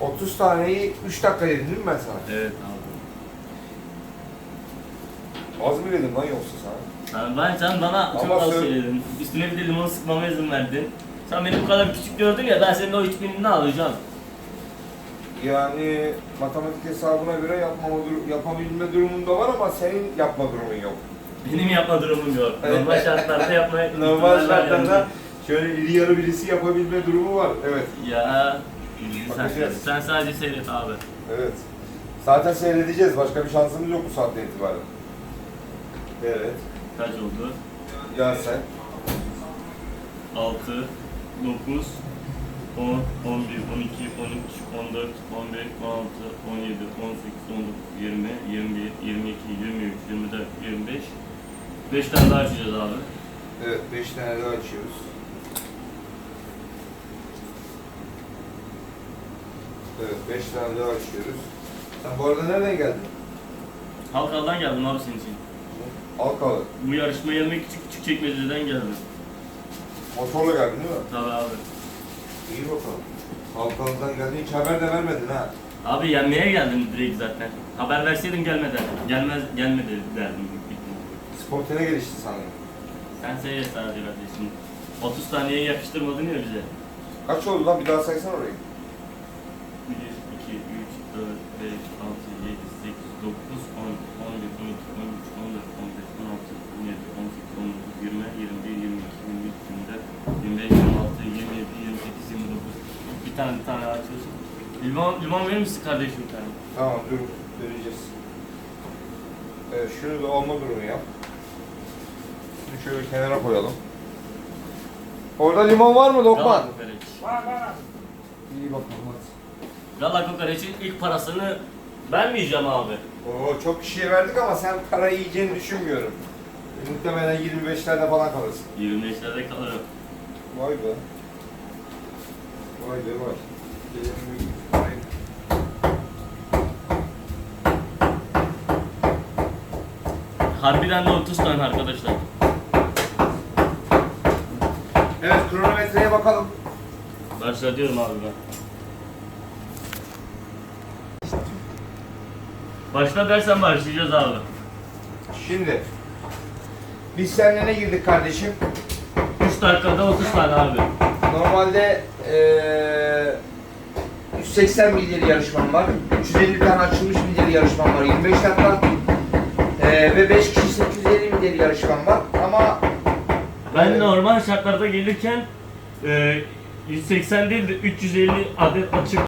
30 taneyi 3 dakika yedin değil mi ben sana? Evet abi. Az mı yedim lan yoksa sana? Yani ben sen bana çok Ama az söyle- söyledin. Üstüne bir de limon sıkmama izin verdin. Sen beni bu kadar küçük gördün ya ben senin o 3000'ini alacağım. Yani matematik hesabına göre yapmama dur- yapabilme durumunda var ama senin yapma durumun yok. Benim yapma durumum yok. Normal şartlarda yapmaya Normal ihtimal var şartlarda şöyle iri yarı birisi yapabilme durumu var. Evet. Ya sen, Bakacağız. sen sadece seyret abi. Evet. Zaten seyredeceğiz. Başka bir şansımız yok bu saatten itibaren. Evet. Kaç oldu? Ya sen. 6, 9, 10, 11, 12, 13, 14, 15, 16, 17, 18, 19, 20, 21, 22, 23, 24, 25. 5 tane daha açacağız abi. Evet. 5 tane daha açıyoruz. Evet. 5 tane daha açıyoruz. Sen bu arada nereden geldin? Halkal'dan geldim abi senin için. Alkalı. Bu yarışmaya gelmek küçük küçük çekmeceden geldim. Motorla geldin değil mi? Tabii abi. İyi bakalım. Halkalı'dan geldin. Hiç haber de vermedin ha. Abi yenmeye geldim direkt zaten. Haber verseydin gelmeden. Gelmez, gelmedi derdim. Spontane gelişti sanırım. Sen seyret sadece kardeşim. 30 taneye yakıştırmadın ya bize. Kaç oldu lan? Bir daha saysan orayı. Tane bir tane açıyorsun. Limon, limon verir misin kardeşim bir tane? Tamam dur. Döneceğiz. Evet şunu da olma durumu yap. Şunu şöyle kenara koyalım. Orada limon var mı Lokman? Gala kokoreç. Var var. İyi bakalım hadi. Gala kokoreçin ilk parasını ben mi yiyeceğim abi? Oo çok kişiye verdik ama sen parayı yiyeceğini düşünmüyorum. Muhtemelen 25'lerde falan kalırsın. 25'lerde kalırım. Vay be. Vay be vay. Harbiden de 30 tane arkadaşlar. Evet kronometreye bakalım. Başlatıyorum abi ben. Başla dersen başlayacağız abi. Şimdi biz seninle ne girdik kardeşim? 3 dakikada 30 tane abi. Normalde eee 180 milyar yarışmam var. 350 tane açılmış milyar yarışmam var. 25 dakika. Eee ve 5 kişi 850 milyar yarışmam var. Ama Ben normal şartlarda gelirken e, 180 değil de 350 adet açık